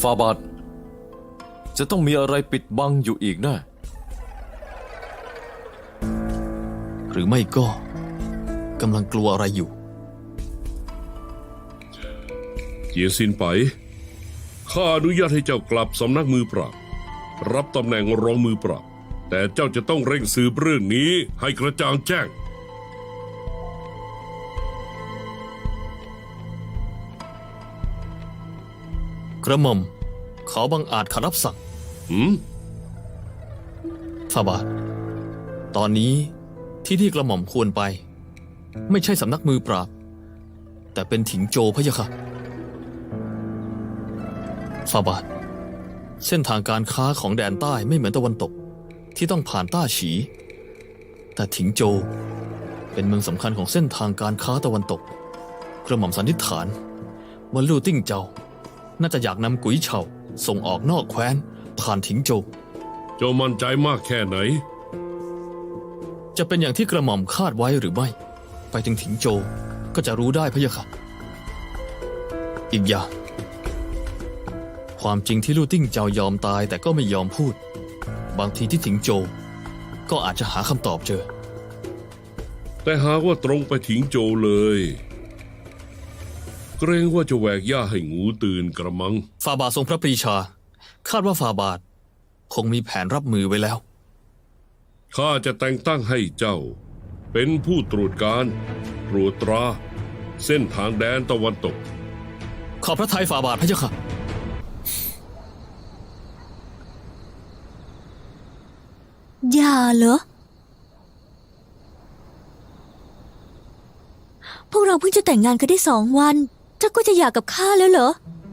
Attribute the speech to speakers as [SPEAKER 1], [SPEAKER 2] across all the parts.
[SPEAKER 1] ฟาบาทจะต้องมีอะไรปิดบังอยู่อีกแนะ
[SPEAKER 2] หรือไม่ก็กำลังกลัวอะไรอยู่
[SPEAKER 3] เจียซินไป ข้าอนุญาตให้เจ้ากลับสำนักมือปราบ รับตำแหน่งรองมือปราบ แต่เจ้าจะต้องเร่งสืบเรื่องนี้ให้กระจ่างแจ้ง
[SPEAKER 2] กระหม่อม ขอบังอาจขัดรับสั่ง
[SPEAKER 3] หืม
[SPEAKER 2] ฟาบาท ตอนนี้ที่ที่กระหม่อมควรไป ไม่ใช่สำนักมือปราบ แต่เป็นถิงโจพะยะค่ะฟาบาท เส้นทางการค้าของแดนใต้ไม่เหมือนตะวันตกที่ต้องผ่านต้าฉี แต่ถิงโจเป็นเมืองสำคัญของเส้นทางการค้าตะวันตก กระหม่อมสันนิษฐานว่าลู่ติ้งเจ้า น่าจะอยากนำกุยเฉาส่งออกนอกแคว้น ผ่านถิงโจ
[SPEAKER 3] เจ้ามั่นใจมากแค่ไหน
[SPEAKER 2] จะเป็นอย่างที่กระหม่อมคาดไว้หรือไม่ ไปถึงถิงโจก็จะรู้ได้พะยะค่ะ อีกอย่าง ความจริงที่ลู่ติ้งเจ้ายอมตายแต่ก็ไม่ยอมพูด บางทีที่ถิงโจก็อาจจะหาคำตอบเจอ
[SPEAKER 3] แต่หากว่าตรงไปถิงโจเลย เกรงว่าจะแหวกย่าให้งูตื่นกระมัง
[SPEAKER 2] ฟาบาททรงพระปรีชา คาดว่าฟาบาทคงมีแผนรับมือไว้แล้ว
[SPEAKER 3] ข้าจะแต่งตั้งให้เจ้า เป็นผู้ตรวจการตรวจตรา เส้นทางแดนตะวันตก
[SPEAKER 2] ขอบพระทัยฟาบาทพะยะค่ะ
[SPEAKER 4] อย่าเหรอ พวกเราเพิ่งจะแต่งงานกันได้สองวัน เจ้าก็จะหย่ากับข้าแล้วเหรอ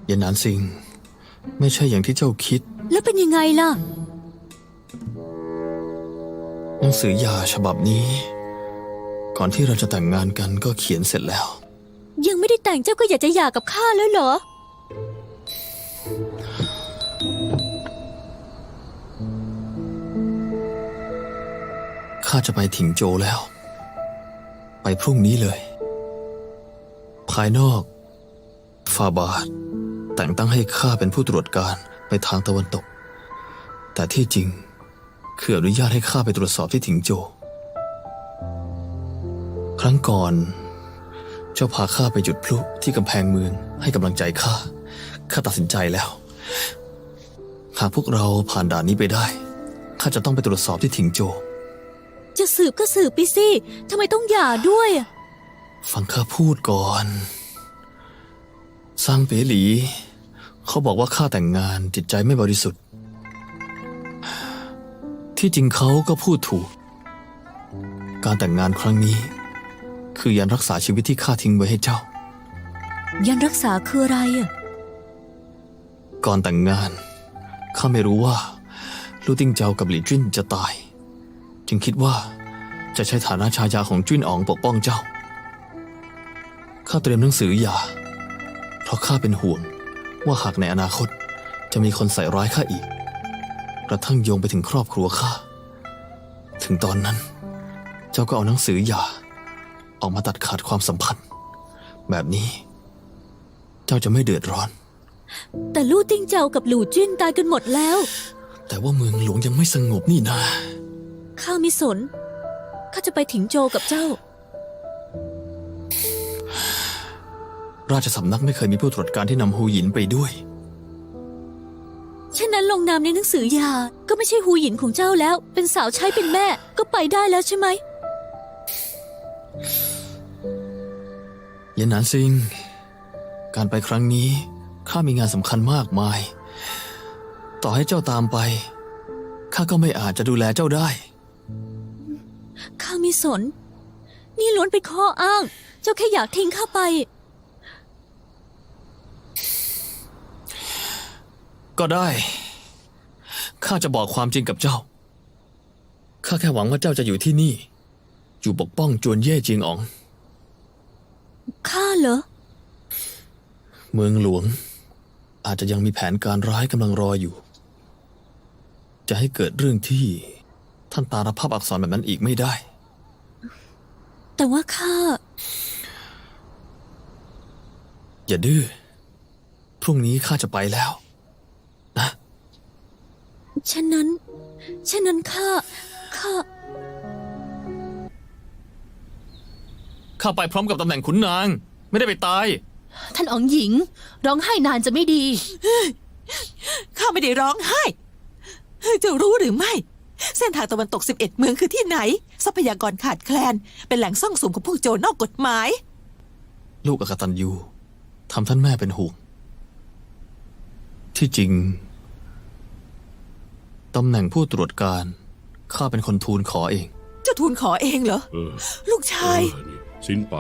[SPEAKER 2] อย่านานสิง ไม่ใช่อย่างที่เจ้าคิด
[SPEAKER 4] แล้วเป็นยังไงล่ะ
[SPEAKER 2] หนังสือหย่าฉบับนี้ ก่อนที่เราจะแต่งงานกันก็เขียนเสร็จแล้ว
[SPEAKER 4] ยังไม่ได้แต่งเจ้าก็อยากจะหย่ากับข้าแล้วเหรอ
[SPEAKER 2] ข้าจะไปถิงโจแล้ว ไปพรุ่งนี้เลย ภายนอก ฟาบาทแต่งตั้งให้ข้าเป็นผู้ตรวจการไปทางตะวันตก แต่ที่จริง คืออนุญาตให้ข้าไปตรวจสอบที่ถิงโจ ครั้งก่อน เจ้าพาข้าไปจุดพลุที่กำแพงเมืองให้กำลังใจข้า ข้าตัดสินใจแล้ว หากพวกเราผ่านด่านนี้ไปได้ ข้าจะต้องไปตรวจสอบที่ถิงโจ
[SPEAKER 4] จะสืบก็สืบไปสิทำไมต้องหย่าด้วยอะ
[SPEAKER 2] ฟังข้าพูดก่อน ซางเป๋หลี เขาบอกว่าข้าแต่งงานจิตใจไม่บริสุทธิ์ ที่จริงเขาก็พูดถูก การแต่งงานครั้งนี้ คือยันรักษาชีวิตที่ข้าทิ้งไว้ให้เจ้า
[SPEAKER 4] ยันรักษาคืออะไรอะ
[SPEAKER 2] ก่อนแต่งงานข้าไม่รู้ว่าลู่ติ้งเจ้ากับหลี่จิ้นจะตาย จึงคิดว่าจะใช้ฐานะชายาของจิ้นอ๋องปกป้องเจ้าข้าเตรียมหนังสือหย่า เพราะข้าเป็นห่วง ว่าหากในอนาคตจะมีคนใส่ร้ายข้าอีก กระทั่งโยงไปถึงครอบครัวข้า ถึงตอนนั้น เจ้าก็เอาหนังสือหย่าออกมาตัดขาดความสัมพันธ์ แบบนี้ เจ้าจะไม่เดือดร้อน
[SPEAKER 4] แต่ลู่ติ้งเจ้ากับหลู่จิ้นตายกันหมดแล้ว
[SPEAKER 2] แต่ว่าเมืองหลวงยังไม่สงบนี่นา
[SPEAKER 4] ข้าไม่สน ข้าจะไปถิงโจกับเจ้า
[SPEAKER 2] ราชสำนักไม่เคยมีผู้ตรวจการที่นำฮูหยินไปด้วย
[SPEAKER 4] ฉะนั้นลงนามในหนังสือหย่าก็ไม่ใช่หูหยินของเจ้าแล้ว เป็นสาวใช้เป็นแม่ก็ไปได้แล้วใช่ไหม
[SPEAKER 2] เย็นหนานซิง การไปครั้งนี้ข้ามีงานสำคัญมากมาย ต่อให้เจ้าตามไปข้าก็ไม่อาจจะดูแลเจ้าได้
[SPEAKER 4] ข้าไม่สน นี่ล้วนเป็นข้ออ้าง เจ้าแค่อยากทิ้งข้าไป
[SPEAKER 2] ก็ได้ ข้าจะบอกความจริงกับเจ้า ข้าแค่หวังว่าเจ้าจะอยู่ที่นี่ อยู่ปกป้องจวนเย่เจียงอ๋อง
[SPEAKER 4] ข้าเหรอ
[SPEAKER 2] เมืองหลวง อาจจะยังมีแผนการร้ายกำลังรออยู่ จะให้เกิดเรื่องที่ท่านตารับภาพอักษรแบบนั้นอีกไม่ได้
[SPEAKER 4] แต่ว่าข้า
[SPEAKER 2] อย่าดื้อ พรุ่งนี้ข้าจะไปแล้ว
[SPEAKER 4] ฉะนั้นฉะนั้นข้าข้า
[SPEAKER 2] ข้าไปพร้อมกับตำแหน่งขุนนาง ไม่ได้ไปตาย
[SPEAKER 5] ท่านอ๋องหญิง ร้องไห้นานจะไม่ดี
[SPEAKER 6] ข้าไม่ได้ร้องไห้ เจ้ารู้หรือไม่ เส้นทางตะวันตก 11 เมืองคือที่ไหน ทรัพยากรขาดแคลน เป็นแหล่งซ่องสุมของพวกโจรนอกกฎหมาย
[SPEAKER 2] ลูกอกตันยูทำท่านแม่เป็นห่วงที่จริง ตำแหน่งผู้ตรวจการ ข้าเป็นคนทูลขอเอง
[SPEAKER 6] เจ้าทูลขอเองเหรอ
[SPEAKER 3] เออ
[SPEAKER 6] ลูกชาย
[SPEAKER 3] เออนี่สินไป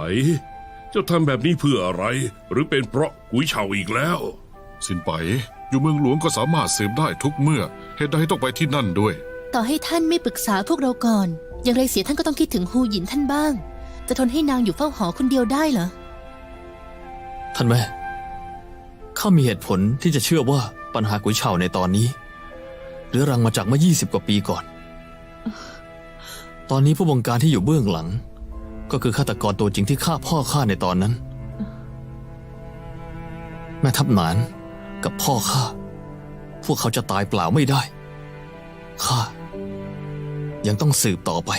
[SPEAKER 3] เจ้าทำแบบนี้เพื่ออะไร หรือเป็นเพราะกุยเฉาอีกแล้ว
[SPEAKER 7] สินไป อยู่เมืองหลวงก็สามารถสืบได้ทุกเมื่อ เหตุใดต้องไปที่นั่นด้วย
[SPEAKER 5] ต่อให้ท่านไม่ปรึกษาพวกเราก่อน อย่างไรเสียท่านก็ต้องคิดถึงฮูหยินท่านบ้าง จะทนให้นางอยู่เฝ้าหอคนเดียวได้เหรอ
[SPEAKER 2] ท่านแม่ ข้ามีเหตุผลที่จะเชื่อว่าปัญหากุยเฉาในตอนนี้ เรื้อรังมาจากเมื่อ 20 กว่าปีก่อน ตอนนี้ผู้บงการที่อยู่เบื้องหลัง ก็คือฆาตกรตัวจริงที่ฆ่าพ่อข้าในตอนนั้น แม่ทัพหนานกับพ่อข้า พวกเขาจะตายเปล่าไม่ได้ ข้า ยังต้องสืบต่อไป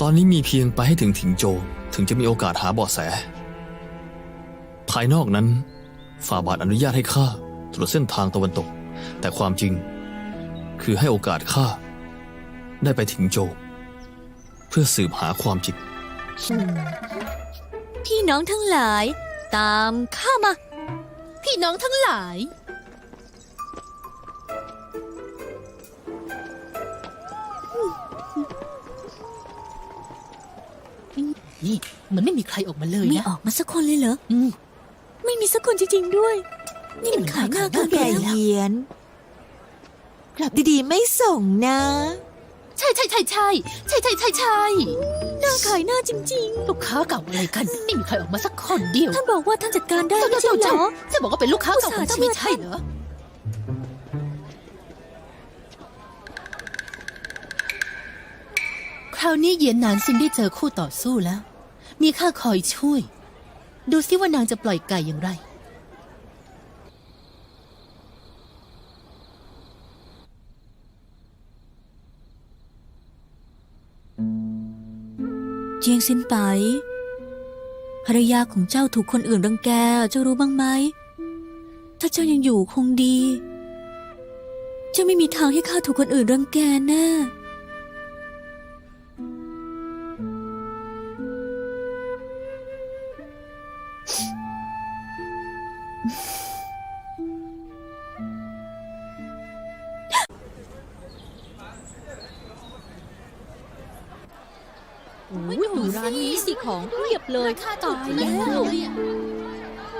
[SPEAKER 2] ตอนนี้มีเพียงไปให้ถึงถิงโจถึงจะมีโอกาสหาเบาะแส ภายนอกนั้นฝ่าบาทอนุญาตให้ข้า รวจเส้นทางตะวันตก แต่ความจริง คือให้โอกาสข้าได้ไปถิงโจ เพื่อสืบหาความจริง
[SPEAKER 4] พี่น้องทั้งหลาย ตามข้ามา
[SPEAKER 5] พี่น้องทั้งหลาย นี่มันไม่มีใครออกมาเลย
[SPEAKER 4] ไม่
[SPEAKER 5] นะ
[SPEAKER 4] ออกมาสักคนเลยเหรอ
[SPEAKER 5] อืม
[SPEAKER 4] ไม่มีสักคนจริงๆด้วย นี่มันขายหน้า
[SPEAKER 5] ขายหน้า
[SPEAKER 4] เกินไป
[SPEAKER 6] แก่
[SPEAKER 4] แล้ว
[SPEAKER 6] เยียน กลับดีๆไม่ส่งนะ
[SPEAKER 5] ใช่ใช่ใช่ใช่ใช่ใช่ใช่ใช่
[SPEAKER 4] หน้าขายหน้าจริง
[SPEAKER 5] ลูกค้าเก่าอะไรกัน ไม่มีใครออกมาสักคนเดียว
[SPEAKER 4] ๆ ท่านบอกว่าท่านจัดการได้
[SPEAKER 5] เจ้า
[SPEAKER 4] ไม่
[SPEAKER 5] เจ้า
[SPEAKER 4] ใช่
[SPEAKER 5] เจ้า
[SPEAKER 4] เหร
[SPEAKER 5] เจ้า
[SPEAKER 4] อ
[SPEAKER 5] จะบอกว่าเป็นลูกค้าเก่าของเจ้า
[SPEAKER 4] อุตส่าห์
[SPEAKER 5] ไม่ใช่เหรอ คราวนี้เหยียนหนานซินได้เจอคู่ต่อสู้แล้ว มีข้าคอยช่วย ดูซิว่านางจะปล่อยไก่อย่างไร
[SPEAKER 4] จียงซินไปภรรยาของเจ้าถูกคนอื่นรังแก เจ้ารู้บ้างไหม ถ้าเจ้ายังอยู่คงดี เจ้าไม่มีทางให้ข้าถูกคนอื่นรังแกแน่
[SPEAKER 5] ดูร้านนี้สิของเรียบเลยค่าตายแล้ว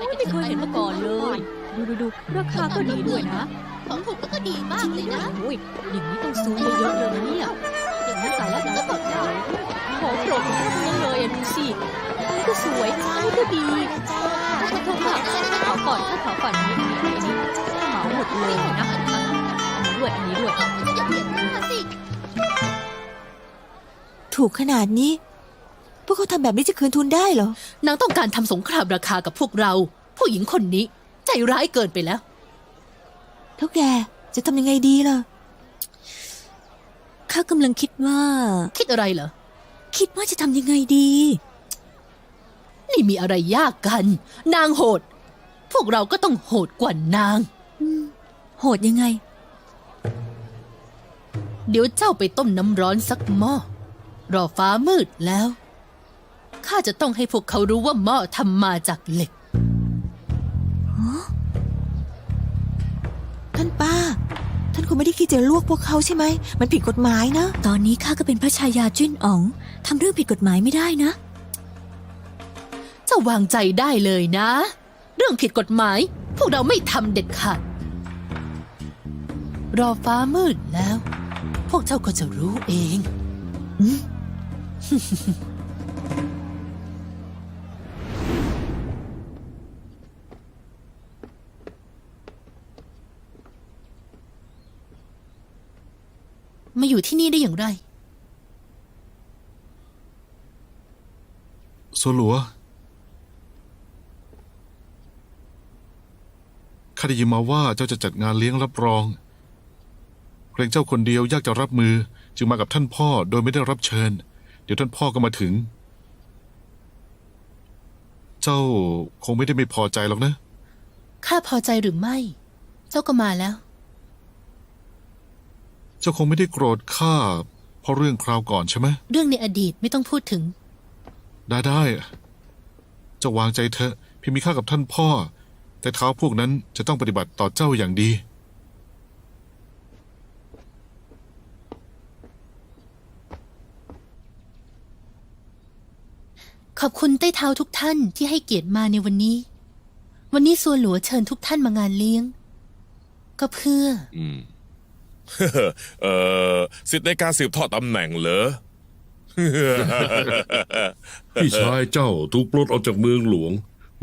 [SPEAKER 4] ไม่เคยเห็นมาก่อนเลย ดูดูดูราคาก็ดีด้วยนะ
[SPEAKER 5] ของถูกก็ดีมากเลยนะ
[SPEAKER 4] โอ้ยอย่างนี้ต้องซื้อเยอะๆเลยนะเนี่ยอย่างนี้สายแล้วก็ตกใจของโปรดของข้าทั้งนั้นเลยอะดูสิอันนี้ก็สวยอันนี้ก็ดีขอโทษค่ะขอก่อนถ้าขอก่อนนี้อันนี้เหมาหมดเลยนะด้วยอันนี้ด้วย
[SPEAKER 6] ถูกขนาดนี้พ วกเขาทำแบบนี้จะคืนทุนได้เหรอ
[SPEAKER 5] นางต้องการทำสงครามราคากับพวกเรา ผู้หญิงคนนี้ ใจร้ายเกินไปแล้ว
[SPEAKER 6] เท่าแกจะทำยังไงดีล่ะ
[SPEAKER 4] ข้ากำลังคิดว่า
[SPEAKER 5] คิดอะไรเหรอ
[SPEAKER 4] คิดว่าจะทำยังไงดี
[SPEAKER 5] นี่มีอะไรยากกัน นางโหด พวกเราก็ต้องโหดกว่านาง
[SPEAKER 4] โหดยังไง
[SPEAKER 5] เดี๋ยวเจ้าไปต้มน้ำร้อนสักหม้อ รอฟ้ามืดแล้ว ข้าจะต้องให้พวกเขารู้ว่าหม้อทำมาจากเหล็ก
[SPEAKER 6] ท่านป้า ท่านคงไม่ได้คิดจะลวกพวกเขาใช่ไหม มันผิดกฎหมายนะ
[SPEAKER 4] ตอนนี้ข้าก็เป็นพระชายาจิ้นอ๋องทำเรื่องผิดกฎหมายไม่ได้นะ
[SPEAKER 5] เจ้าวางใจได้เลยนะ เรื่องผิดกฎหมาย พวกเราไม่ทำเด็ดขาด รอฟ้ามืดแล้ว พวกเจ้าก็จะรู้เองมาอยู่ที่นี่ได้อย่างไร
[SPEAKER 7] โซลัว ข้าได้ยินมาว่าเจ้าจะจัดงานเลี้ยงรับรอง เกรงเจ้าคนเดียวยากจะรับมือ จึงมากับท่านพ่อโดยไม่ได้รับเชิญ เดี๋ยวท่านพ่อก็มาถึง เจ้าคงไม่ได้ไม่พอใจหรอกนะ
[SPEAKER 5] ข้าพอใจหรือไม่ เจ้าก็มาแล้ว
[SPEAKER 7] เจ้าคงไม่ได้โกรธข้าเพราะเรื่องคราวก่อนใช่ไหม
[SPEAKER 5] เรื่องในอดีตไม่ต้องพูดถึง
[SPEAKER 7] ได้ได้เจะวางใจเถอะเพียงมีข้ากับท่านพ่อ แต่เท้าพวกนั้นจะต้องปฏิบัติต่อเจ้าอย่างดี
[SPEAKER 5] ขอบคุณใต้เท้าทุกท่านที่ให้เกียรติมาในวันนี้ วันนี้ส่วนหลัวเชิญทุกท่านมางานเลี้ยง ก็เพื่อ
[SPEAKER 8] อืม เอ่อสิทธิ์ในการสืบทอดตำแหน่งเหรอ
[SPEAKER 3] พี่ชายเจ้าถูกปลดออกจากเมืองหลวง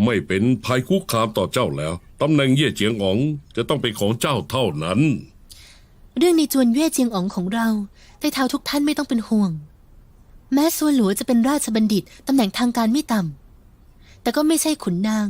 [SPEAKER 3] ไม่เป็นภัยคุกคามต่อเจ้าแล้วตำแหน่งเย่เจียงอ๋องจะต้องเป็นของเจ้าเท่านั้น
[SPEAKER 5] เรื่องในจวนเย่เจียงอ๋องของเราใต้เท้าทุกท่านไม่ต้องเป็นห่วง แม้ส่วนหลัวจะเป็นราชบัณฑิตตำแหน่งทางการไม่ต่ำแต่ก็ไม่ใช่ขุนนาง